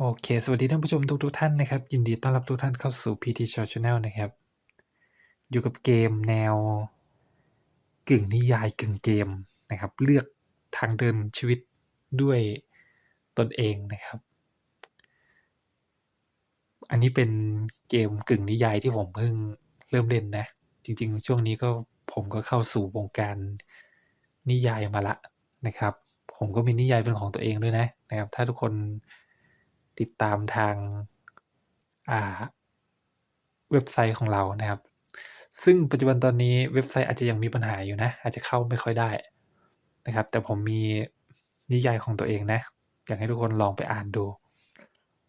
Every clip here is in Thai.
โอเค สวัสดีท่านผู้ชมทุกทุกๆท่านนะครับ ยินดีต้อนรับทุกท่านเข้าสู่ PT Show Channel นะครับ อยู่กับเกมแนว กึ่งนิยายกึ่งเกมนะครับ เลือกทางเดินชีวิตด้วยตนเองนะครับ อันนี้เป็นเกมกึ่งนิยายที่ผมเพิ่งเริ่มเล่นนะ จริงๆ ช่วงนี้ก็ผมก็เข้าสู่วงการนิยายมาละนะครับ ผมก็มีนิยายเป็นของตัวเองด้วยนะนะครับ ถ้าทุกคน ติดตามทางาเว็บไซต์ของเรานะครับ ซึ่งปัจจุบันตอนนี้เว็บไซต์อาจจะยังมีปัญหาอยู่นะ อาจจะเข้าไม่ค่อยได้นะครับ แต่ผมมีนิยายของตัวเองนะ อยากให้ทุกคนลองไปอ่านดู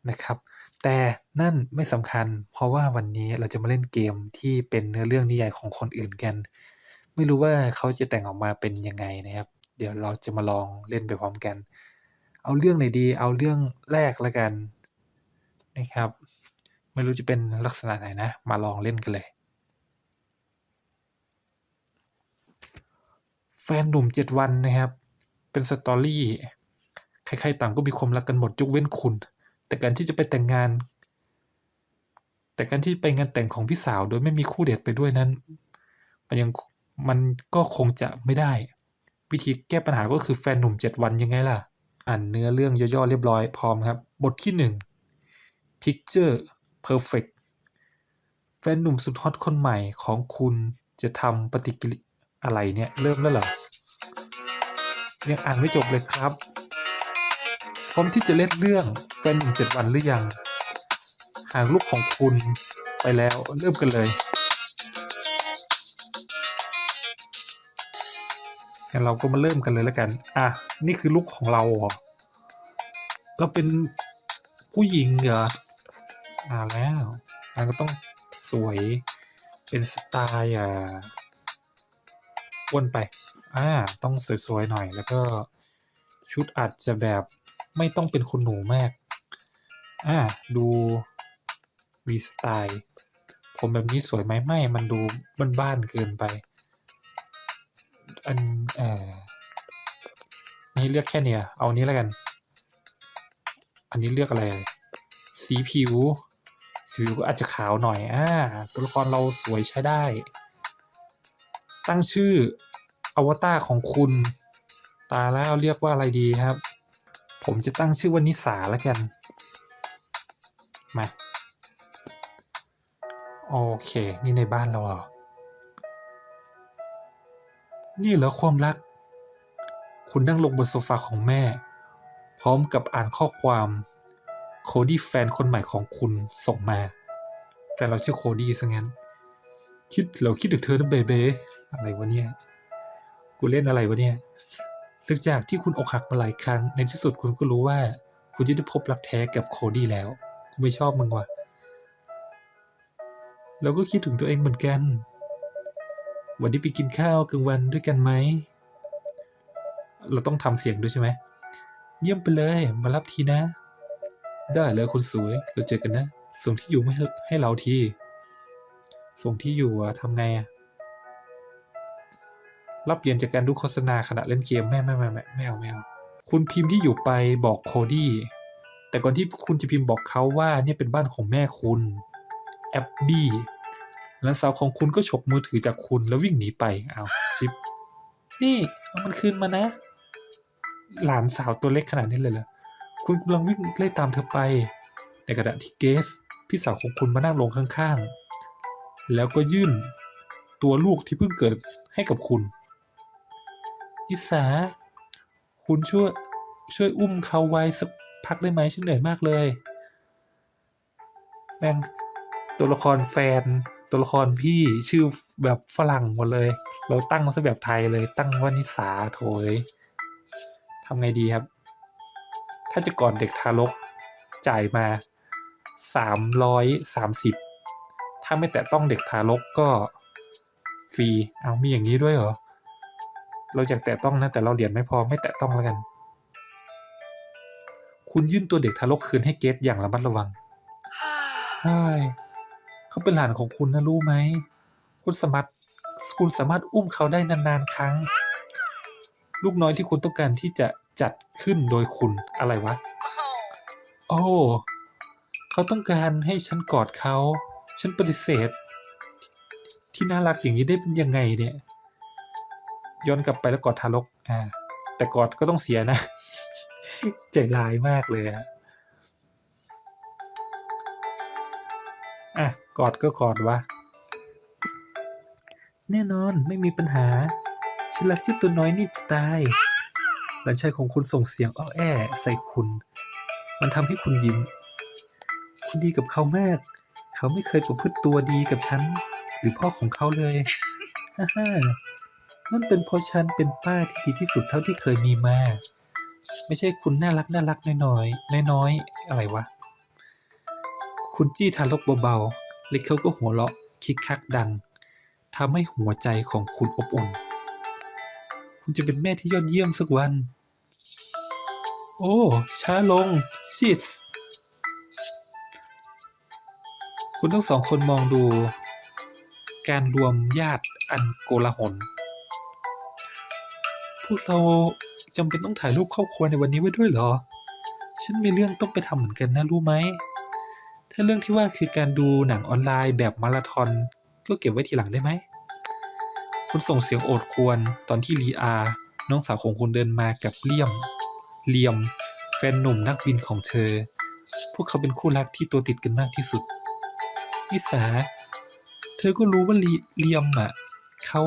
นะครับ แต่นั่นไม่สำคัญ เพราะว่าวันนี้เราจะมาเล่นเกมที่เป็นเนื้อเรื่องนิยายของคนอื่นกัน ไม่รู้ว่าเขาจะแต่งออกมาเป็นยังไงนะครับ เดี๋ยวเราจะมาลองเล่นไปพร้อมกัน เอาเรื่องไหนดี เอาเรื่องแรกแล้วกันนะครับ ไม่รู้จะเป็นลักษณะไหนนะ มาลองเล่นกันเลย แฟนหนุ่มเจ็ดวันนะครับ เป็นสตอรี่ใครๆต่างก็มีความรักกันหมดยกเว้นคุณ แต่การที่จะไปแต่งงาน แต่การที่ไปงานแต่งของพี่สาวโดยไม่มีคู่เดทไปด้วยนั้น มันยังมันก็คงจะไม่ได้ วิธีแก้ปัญหาก็คือแฟนหนุ่มเจ็ดวันยังไงล่ะ อ่านเนื้อเรื่องย่อๆเรียบร้อยพร้อมครับ บทที่หนึ่ง Picture Perfect แฟนหนุ่มสุดฮอตคนใหม่ของคุณจะทำปฏิกิริยาอะไรเนี่ย เริ่มแล้วเหรอยังอ่านไม่จบเลยครับ พร้อมที่จะเล่นเรื่องแฟนหนุ่มเจ็ดวันหรือยัง หากลูกของคุณไปแล้วเริ่มกันเลย งั้นเราก็มาเริ่มกันเลยแล้วกัน อะ นี่คือลูกของเราเหรอ เราเป็นผู้หญิงเหรอ อ่าแล้วมันก็ต้องสวย เป็นสไตล์อะอ้วนไป อ่า ต้องสวยๆหน่อย แล้วก็ชุดอาจจะแบบไม่ต้องเป็นคนหนูมาก อ่า ดูมีสไตล์ ผมแบบนี้สวยไหมไม่ มันดูบ้านๆเกินไป อันเอ่อนี่เลือกแค่เนี้ยเอานี้แล้วกัน อันนี้เลือกอะไร สีผิว สีผิวก็อาจจะขาวหน่อย อ่า ตัวละครเราสวยใช้ได้ ตั้งชื่ออวตารของคุณ ตายแล้วเรียกว่าอะไรดีครับ ผมจะตั้งชื่อว่านิสาแล้วกัน มา โอเค นี่ในบ้านเราเหรอ นี่เหรอความรัก คุณนั่งลงบนโซฟาของแม่ พร้อมกับอ่านข้อความ โคดี้แฟนคนใหม่ของคุณส่งมาแฟนเราชื่อโคดี้ซะงั้น คิดเราคิดถึงเธอนะเบเบอะไรวะเนี่ย กูเล่นอะไรวะเนี่ยหลังจากที่คุณอกหักมาหลายครั้ง ในที่สุดคุณก็รู้ว่า คุณจะได้พบรักแท้กับโคดี้แล้ว กูไม่ชอบมึงว่ะเราก็คิดถึงตัวเองเหมือนกัน วันนี้ไปกินข้าวกลางวันด้วยกันไหม เราต้องทำเสียงด้วยใช่ไหม เยี่ยมไปเลย มารับทีนะ ได้เลยคนสวย เราเจอกันนะ ส่งที่อยู่ให้ให้เราที ส่งที่อยู่อะทำไงอะรับเหรียญจากการดูโฆษณาขณะเล่นเกมไม่ไม่ไม่ไม่ไม่เอาไม่เอาคุณพิมพ์ที่อยู่ไปบอกโคดี้ แต่ก่อนที่คุณจะพิมพ์บอกเขาว่าเนี่ยเป็นบ้านของแม่คุณ แอบบี้ หลานสาวของคุณก็ฉกมือถือจากคุณแล้ววิ่งหนีไปเอาชิป นี่เอามันคืนมานะ หลานสาวตัวเล็กขนาดนี้เลยเหรอคุณกำลังวิ่งไล่ตามเธอไป ในขณะที่เกสพี่สาวของคุณมานั่งลงข้างๆ แล้วก็ยื่นตัวลูกที่เพิ่งเกิดให้กับคุณ อิสา คุณช่วยช่วยอุ้มเขาไว้สักพักได้ไหมฉันเหนื่อยมากเลย แม่งตัวละครแฟน ตัวละครพี่ชื่อแบบฝรั่งหมดเลย เราตั้งซะแบบไทยเลยตั้งว่านิสาโถยทำไงดีครับ ถ้าจะก่อนเด็กทารกจ่ายมาสามร้อยสามสิบถ้าไม่แตะต้องเด็กทารกก็ฟรีเอามีอย่างนี้ด้วยเหรอ เราอยากแตะต้องนะแต่เราเหรียญไม่พอไม่แตะต้องแล้วกัน คุณยื่นตัวเด็กทารกคืนให้เกตอย่างระมัดระวังใช่ เขาเป็นหลานของคุณนะรู้ไหม คุณสามารถคุณสามารถอุ้มเขาได้นานๆครั้ง ลูกน้อยที่คุณต้องการที่จะจัดขึ้นโดยคุณอะไรวะ โอ้เขาต้องการให้ฉันกอดเขา ฉันปฏิเสธ ที่น่ารักอย่างนี้ได้เป็นยังไงเนี่ย ย้อนกลับไปแล้วกอดทารก อ่า แต่กอดก็ต้องเสียนะ ใจร้ายมากเลยอะ อะ กอดก็กอดวะ แน่นอนไม่มีปัญหา ฉันรักเจ้าตัวน้อยนี่จะตาย หลานชายของคุณส่งเสียงอ้อแอใส่คุณ มันทำให้คุณยิ้ม คุณดีกับเขามาก เขาไม่เคยประพฤติตัวดีกับฉัน หรือพ่อของเขาเลย ฮ่าฮ่านั่นเป็นเพราะฉันเป็นป้าที่ดีที่สุดเท่าที่เคยมีมา ไม่ใช่คุณน่ารักน่ารักน้อยๆน้อยๆอะไรวะ คุณจี้ทารกเบาๆ เล็กเขาก็หัวเราะคิกคักดังทำให้หัวใจของคุณอบอุ่น คุณจะเป็นแม่ที่ยอดเยี่ยมสักวัน โอ้ ช้าลงซิสคุณทั้งสองคนมองดู การรวมญาติอันโกลาหล พวกเราจำเป็นต้องถ่ายรูปครอบครัวในวันนี้ไว้ด้วยเหรอ ฉันมีเรื่องต้องไปทำเหมือนกันนะรู้ไหม ถ้าเรื่องที่ว่าคือการดูหนังออนไลน์แบบมาราธอนก็เก็บไว้ทีหลังได้ไหม คุณส่งเสียงโอดควรตอนที่ลีอา น้องสาวของคุณเดินมากับเลี่ยม เลียม แฟนหนุ่มนักบินของเธอ พวกเขาเป็นคู่รักที่ตัวติดกันมากที่สุดนิสา เธอก็รู้ว่าเลียมอะเขา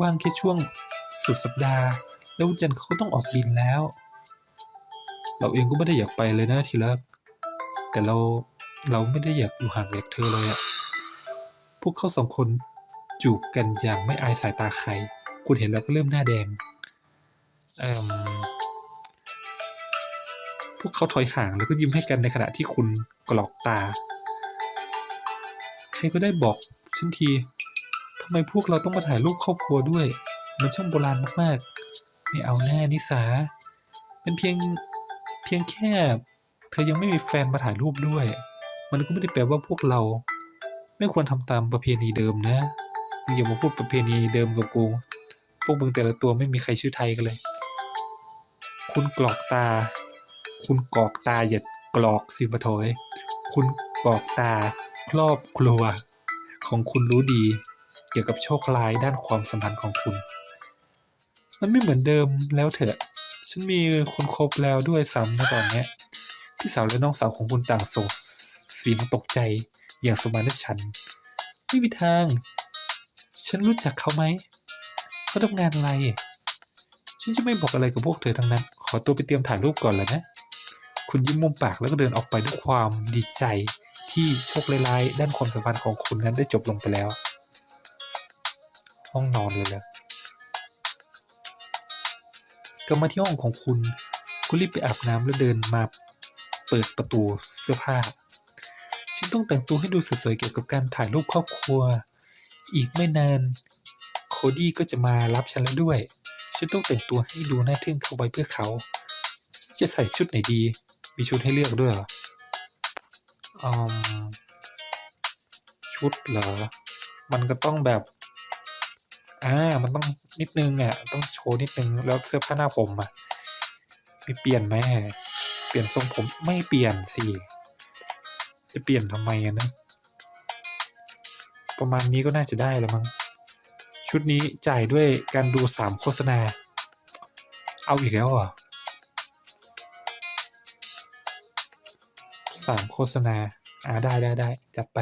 ว่างแค่ช่วงสุดสัปดาห์ แล้วจันเขาก็ต้องออกบินแล้ว เราเองก็ไม่ได้อยากไปเลยนะทีรักแต่เรา เราไม่ได้อยากอยู่ห่างจากเธอเลยอะพวกเขาสองคนจูบกันอย่างไม่อายสายตาใคร คุณเห็นแล้วก็เริ่มหน้าแดงอพวกเขาถอยห่างแล้วก็ยิ้มให้กันในขณะที่คุณกรอกตา ใครก็ได้บอกฉันทีทำไมพวกเราต้องมาถ่ายรูปครอบครัวด้วย มันช่างโบราณมากๆ ไม่เอาแน่นิสา เป็นเพียงเพียงแค่ เธอยังไม่มีแฟนมาถ่ายรูปด้วย มันก็ไม่ได้แปลว่าพวกเรา ไม่ควรทำตามประเพณีเดิมนะมึงอย่ามาพูดประเพณีเดิมกับกู พวกมึงแต่ละตัวไม่มีใครชื่อไทยกันเลย คุณกรอกตา คุณกรอกตาอย่ากรอกสิบะโถยคุณกรอกตาครอบครัว ของคุณรู้ดี เกี่ยวกับโชคร้ายด้านความสัมพันธ์ของคุณ มันไม่เหมือนเดิมแล้วเถอะ ฉันมีคนคบแล้วด้วยซ้ำนะตอนนี้พี่สาวและน้องสาวของคุณต่างส่งเสียงตกใจอย่างสมานฉันไม่มีทาง ฉันรู้จักเขาไหมเขาทำงานอะไร ฉันจะไม่บอกอะไรกับพวกเธอทั้งนั้น ขอตัวไปเตรียมถ่ายรูปก่อนแล้วนะ คุณยิ้มมุมปากแล้วก็เดินออกไปด้วยความดีใจที่โชคร้ายๆด้านความสัมพันธ์ของคุณนั้นได้จบลงไปแล้ว ห้องนอนเลยเลยกลับมาที่ห้องของคุณ คุณรีบไปอาบน้ำแล้วเดินมาเปิดประตูเสื้อผ้า ฉันต้องแต่งตัวให้ดูสวยๆเกี่ยวกับการถ่ายรูปครอบครัว อีกไม่นาน โคดี้ก็จะมารับฉันแล้วด้วย ฉันต้องแต่งตัวให้ดูน่าทึ่งเข้าไว้เพื่อเขา จะใส่ชุดไหนดี มีชุดให้เลือกด้วยเหรออชุดเหรอ มันก็ต้องแบบ อ่า มันต้องนิดนึงอะ ต้องโชว์นิดนึง แล้วเสื้อผ้าหน้าผมอะ มีเปลี่ยนไหม เปลี่ยนทรงผมไม่เปลี่ยนสิ จะเปลี่ยนทำไมอะนะ ประมาณนี้ก็น่าจะได้แล้วมั้ง ชุดนี้จ่ายด้วยการดูสามโฆษณา เอาอีกแล้วอะสามโฆษณา อ่าได้ได้ได้จัดไป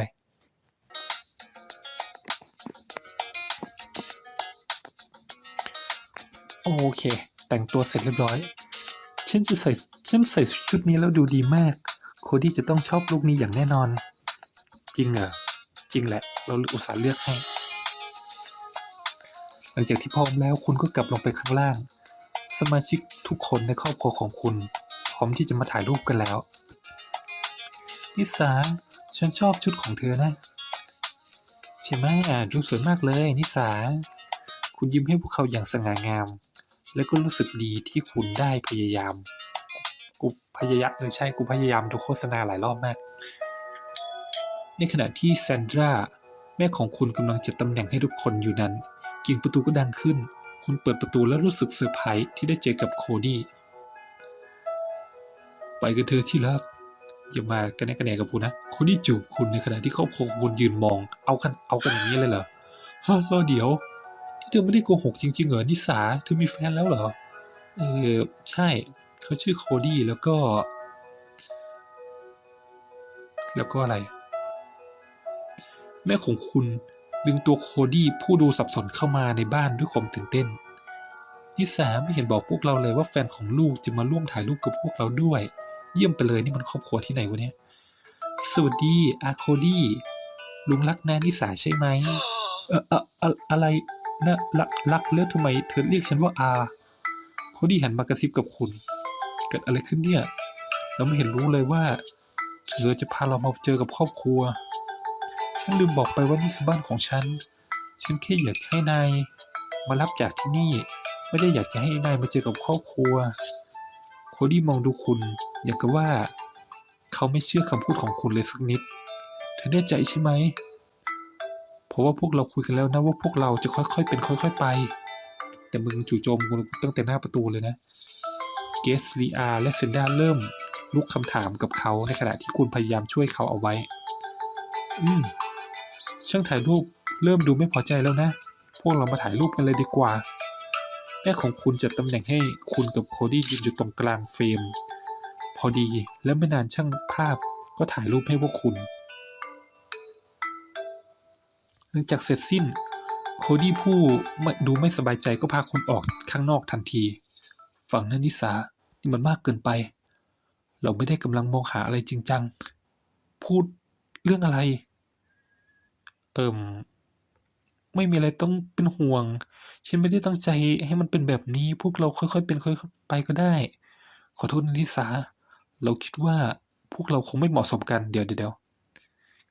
โอเค แต่งตัวเสร็จเรียบร้อย ฉันจะใส่ ฉันใส่ชุดนี้แล้วดูดีมาก ดี้จะต้องชอบลุคนี้อย่างแน่นอน จริงเหรอจริงแหละ เราอุตส่าห์เลือกให้ หลังจากที่พร้อมแล้วคุณก็กลับลงไปข้างล่าง สมาชิกทุกคนในครอบครัวของคุณ พร้อมที่จะมาถ่ายรูปกันแล้วนิสาฉันชอบชุดของเธอนะใช่ไหมดูสวยมากเลยนิสา คุณยิ้มให้พวกเขาอย่างสง่างาม และก็รู้สึกดีที่คุณได้พยายาม ยายามเออใช่กูพยายามดูโฆษณาหลายรอบมาก ในขณะที่แซนดราแม่ของคุณกำลังจัดตำแหน่งให้ทุกคนอยู่นั้นเกิ่งประตูก็ดังขึ้น คุณเปิดประตูแล้วรู้สึกเซอร์ไพรส์ที่ได้เจอกับโคดี้ไปกันเธอที่รักอย่ามากันแนกันแหนกับคุณนะคนที่จูบคุณในขณะที่ครอบครัวของคุณยืนมอง เอากันเอากันอย่างนี้เลยเหรอฮะรอเดี๋ยวที่เธอไม่ได้โกหกจริงๆเหรอนิสาเธอมีแฟนแล้วเหรอเออใช่ เขาชื่อโคดี้แล้วก็ แล้วก็อะไร แม่ของคุณดึงตัวโคดี้ผู้ดูสับสนเข้ามาในบ้านด้วยความตื่นเต้นนิสาไม่เห็นบอกพวกเราเลยว่าแฟนของลูกจะมาร่วมถ่ายรูปกับพวกเราด้วย เยี่ยมไปเลยนี่มันครอบครัวที่ไหนวะเนี่ยสวัสดีอาโคดี้ลุงรักนานิสาใช่ไหมเออเอออะอะไรนะรักรักแล้วทำไมเธอเรียกฉันว่าอาโคดี้หันมากระซิบกับคุณ กิดอะไรขึ้นเนี่ย เราไม่เห็นรู้เลยว่าเธอจะพาเรามาเจอกับครอบครัว ฉันลืมบอกไปว่านี่คือบ้านของฉัน ฉันแค่อยากให้นายมารับจากที่นี่ ไม่ได้อยากจะให้นายมาเจอกับครอบครัว โคดี้มองดูคุณ อย่างกับว่า เขาไม่เชื่อคำพูดของคุณเลยสักนิด เธอแน่ใจใช่ไหมเพราะว่าพวกเราคุยกันแล้วนะว่าพวกเราจะค่อยๆเป็นค่อย ๆ ไป แต่มึงจู่โจมกูตั้งแต่หน้าประตูเลยนะ เกสลีอาและเซนดาเริ่มลุกคำถามกับเขาในขณะที่คุณพยายามช่วยเขาเอาไว้ อืม ช่างถ่ายรูปเริ่มดูไม่พอใจแล้วนะ พวกเรามาถ่ายรูปกันเลยดีกว่า แม่ของคุณจัดตำแหน่งให้คุณกับโคดี้ยืนอยู่ตรงกลางเฟรม พอดีและไม่นานช่างภาพก็ถ่ายรูปให้พวกคุณ หลังจากเสร็จสิ้น โคดี้ผู้ไม่ดูไม่สบายใจก็พาคุณออกข้างนอกทันที ฝั่งนันนิสา นี่มันมากเกินไป เราไม่ได้กำลังมองหาอะไรจริงจัง พูดเรื่องอะไร เอิมไม่มีอะไรต้องเป็นห่วง ฉันไม่ได้ตั้งใจให้มันเป็นแบบนี้ พวกเราค่อยๆเป็นค่อยๆไปก็ได้ ขอโทษนิสา เราคิดว่าพวกเราคงไม่เหมาะสมกัน เดี๋ยวเดี๋ยวเดี๋ยว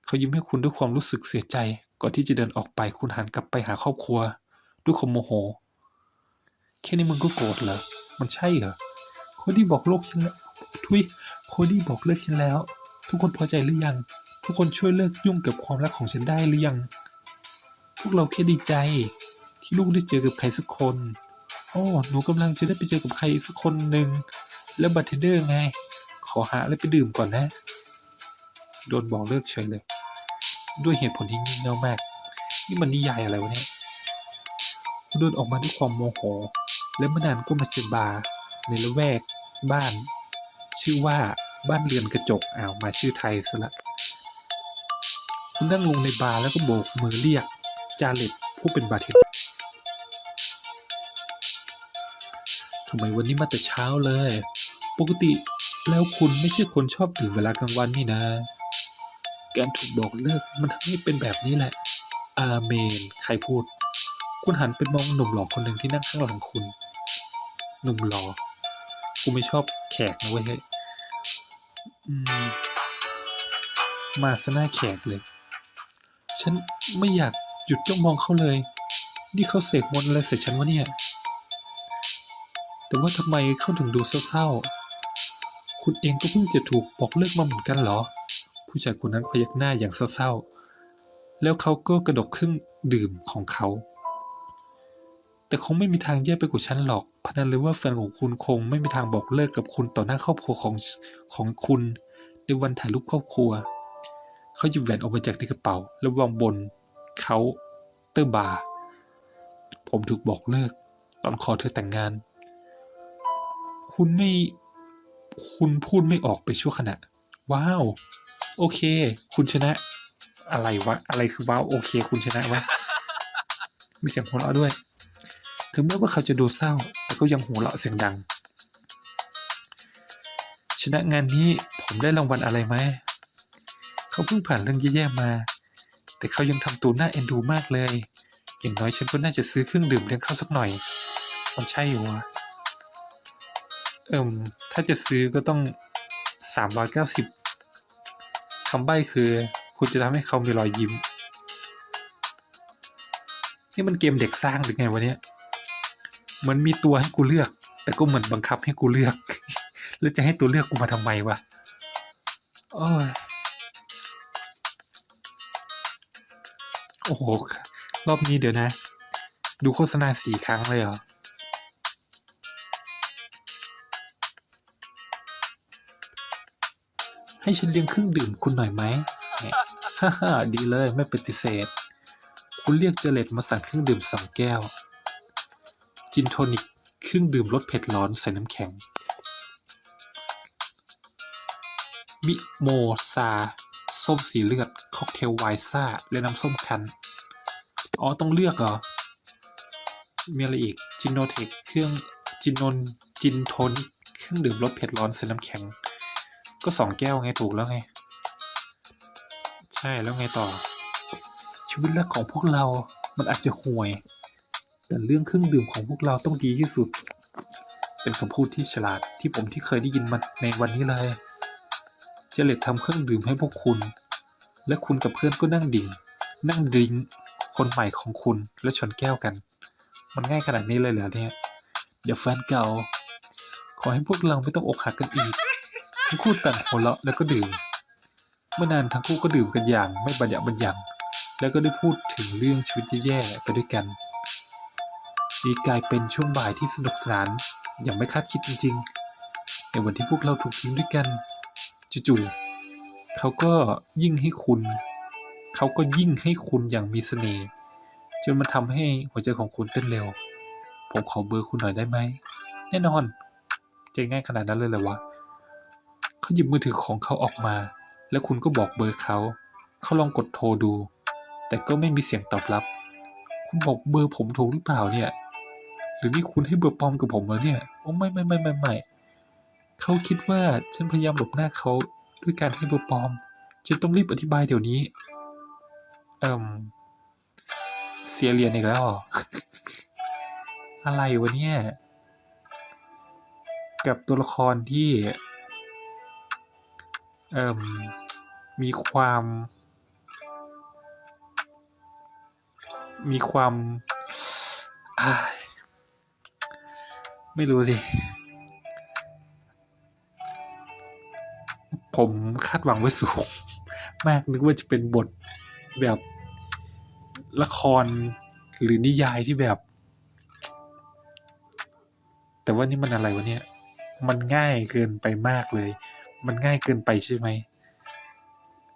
เขายิ้มให้คุณด้วยความรู้สึกเสียใจ ก่อนที่จะเดินออกไป คุณหันกลับไปหาครอบครัว ด้วยความโมโห แค่นี้มึงก็โกรธเหรอ มันใช่เหรอ โคดี้บอกโลกฉันแล้วทุยโคดี้บอกเลิกฉันแล้ว ทุกคนพอใจหรือยัง ทุกคนช่วยเลิกยุ่งกับความรักของฉันได้หรือยัง พวกเราแค่ดีใจ ที่ลูกได้เจอกับใครสักคนโอ้หนูกำลังจะได้ไปเจอกับใครสักคนหนึ่งแล้วบัตเทเดอร์ไง ขอหาอะไรไปดื่มก่อนนะ โดนบอกเลิกเฉยเลย ด้วยเหตุผลที่งี่เง่ามาก นี่มันนิยายอะไรวะเนี่ยคุณเดินออกมาด้วยความโมโห และไม่นานก็มาเจอบาร์ในละแวก บ้าน ชื่อว่าบ้านเรือนกระจกอ้าวมาชื่อไทยซะละคุณนั่งลงในบาร์แล้วก็โบกมือเรียกจาเลตผู้เป็นบาร์เทนทำไมวันนี้มาแต่เช้าเลย ปกติแล้วคุณไม่ใช่คนชอบดื่มเวลากลางวันนี่นะ การถูกบอกเลิกมันทำให้เป็นแบบนี้แหละ อาเมน ใครพูด คุณหันไปมองหนุ่มหล่อคนหนึ่งที่นั่งข้างหลังคุณ หนุ่มหล่อ กูไม่ชอบแขกนะเว้ยเฮ้มมาซะหน้าแขกเลย ฉันไม่อยากหยุดจ้องมองเขาเลย นี่เขาเสกมนต์อะไรใส่ฉันวะเนี่ย แต่ว่าทำไมเขาถึงดูเศร้าๆ คุณเองก็เพิ่งจะถูกบอกเลิกมาเหมือนกันเหรอ ผู้ชายคนนั้นพยักหน้าอย่างเศร้าๆ แล้วเขาก็กระดกเครื่องดื่มของเขา แต่คงไม่มีทางแย่ไปกว่าฉันหรอกพนันเลยว่าแฟนของคุณคงไม่มีทางบอกเลิกกับคุณต่อหน้าครอบครัวของของคุณในวันถ่ายรูปครอบครัว เขาหยิบแหวนออกมาจากในกระเป๋า แล้ววางบนเขาเตอร์บาร์ผมถูกบอกเลิก ตอนขอเธอแต่งงาน คุณไม่ คุณพูดไม่ออกไปชั่วขณะ ว้าว โอเค คุณชนะ อะไรวะ อะไรคือว้าว โอเค คุณชนะวะมีเสียงหัวเราะด้วย ถึงแม้ว่าเขาจะดูเศร้า แต่ก็ยังหัวเราะเสียงดัง ชนะงานนี้ผมได้รางวัลอะไรไหม เขาเพิ่งผ่านเรื่องแย่ๆมา แต่เขายังทำตัวน่าเอ็นดูมากเลย อย่างน้อยฉันก็น่าจะซื้อเครื่องดื่มเลี้ยงเขาสักหน่อย มันใช่อยู่วะเอิมถ้าจะซื้อก็ต้องสามร้อยเก้าสิบคำใบ้คือ คุณจะทำให้เขามีรอยยิ้ม นี่มันเกมเด็กสร้างหรือไงวะเนี่ย เหมือนมีตัวให้กูเลือก แต่ก็เหมือนบังคับให้กูเลือก แล้วจะให้ตัวเลือกกูมาทำไมวะโอ้ยโอ้โห รอบนี้เดี๋ยวนะ ดูโฆษณาสี่ครั้งเลยเหรอ ให้ฉันเลี้ยงเครื่องดื่มคุณหน่อยไหมเนี่ยฮ่าฮ่าดีเลยไม่ปฏิเสธ คุณเรียกเจเลตมาสั่งเครื่องดื่มสองแก้ว จินโทนิกเครื่องดื่มรสเผ็ดร้อนใส่น้ำแข็ง มิโมซา ส้มสีเลือด ค็อกเทลไวซ่า และน้ำส้มคั้น อ๋อ ต้องเลือกเหรอ มีอะไรอีก จินโนเทค เครื่องจินนนจินโทนิกเครื่องดื่มรสเผ็ดร้อนใส่น้ำแข็ง ก็สองแก้วไงถูกแล้วไง ใช่แล้วไงต่อ ชีวิตแรกของพวกเรามันอาจจะห่วย แต่เรื่องเครื่องดื่มของพวกเราต้องดีที่สุด เป็นคำพูดที่ฉลาดที่ผมที่เคยได้ยินมาในวันนี้เลย เจเลตทำเครื่องดื่มให้พวกคุณ และคุณกับเพื่อนก็นั่งดิ่ง นั่งดริงคนใหม่ของคุณและชนแก้วกัน มันง่ายขนาดนี้เลยเหรอเนี่ย เดี๋ยวแฟนเก่า ขอให้พวกเราไม่ต้องอกหักกันอีก ทั้งคู่ต่างหัวเราะแล้วก็ดื่ม เมื่อนานทั้งคู่ก็ดื่มกันอย่างไม่บรรยะบรรยังแล้วก็ได้พูดถึงเรื่องชีวิตแย่ๆไปด้วยกัน นี่กลายเป็นช่วงบ่ายที่สนุกสนานอย่างไม่คาดคิดจริงๆ ในวันที่พวกเราถูกทิ้งด้วยกันจู่ๆเขาก็ยิ่งให้คุณ เขาก็ยิ่งให้คุณอย่างมีเสน่ห์จนมันทำให้หัวใจของคุณเต้นเร็ว ผมขอเบอร์คุณหน่อยได้ไหม แน่นอนใจง่ายขนาดนั้นเลยเหรอวะเขาหยิบมือถือของเขาออกมา แล้วคุณก็บอกเบอร์เขา เขาลองกดโทรดู แต่ก็ไม่มีเสียงตอบรับ คุณบอกเบอร์ผมถูกหรือเปล่าเนี่ย หรือนี่คุณให้เบอร์ปลอมกับผมเหรอเนี่ยโอ้ไม่ไม่ไม่ไม่ไม่เขาคิดว่าฉันพยายามหลบหน้าเขาด้วยการให้เบอร์ปลอมฉันต้องรีบอธิบายเดี๋ยวนี้เอ่มเสียเรียญอีกแล้วเหรออะไรวะเนี่ย กับตัวละครที่เอ่มมีความ มีความอาย ไม่รู้สิ ผมคาดหวังไว้สูง มากนึกว่าจะเป็นบทแบบละครหรือนิยายที่แบบ แต่ว่านี่มันอะไรวะเนี่ย มันง่ายเกินไปมากเลย มันง่ายเกินไปใช่ไหม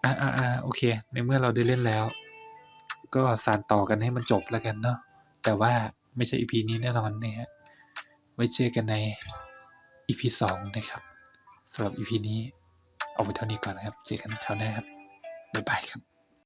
อ่าอ่าอ่าโอเค ในเมื่อเราได้เล่นแล้ว ก็สานต่อกันให้มันจบแล้วกันเนาะแต่ว่าไม่ใช่ EP นี้แน่นอนนะฮะ ไว้เจอกันใน EP สองนะครับสำหรับ EP นี้เอาไว้เท่านี้ก่อนนะครับ เจอกันคราวหน้าครับ บ๊ายบายครับ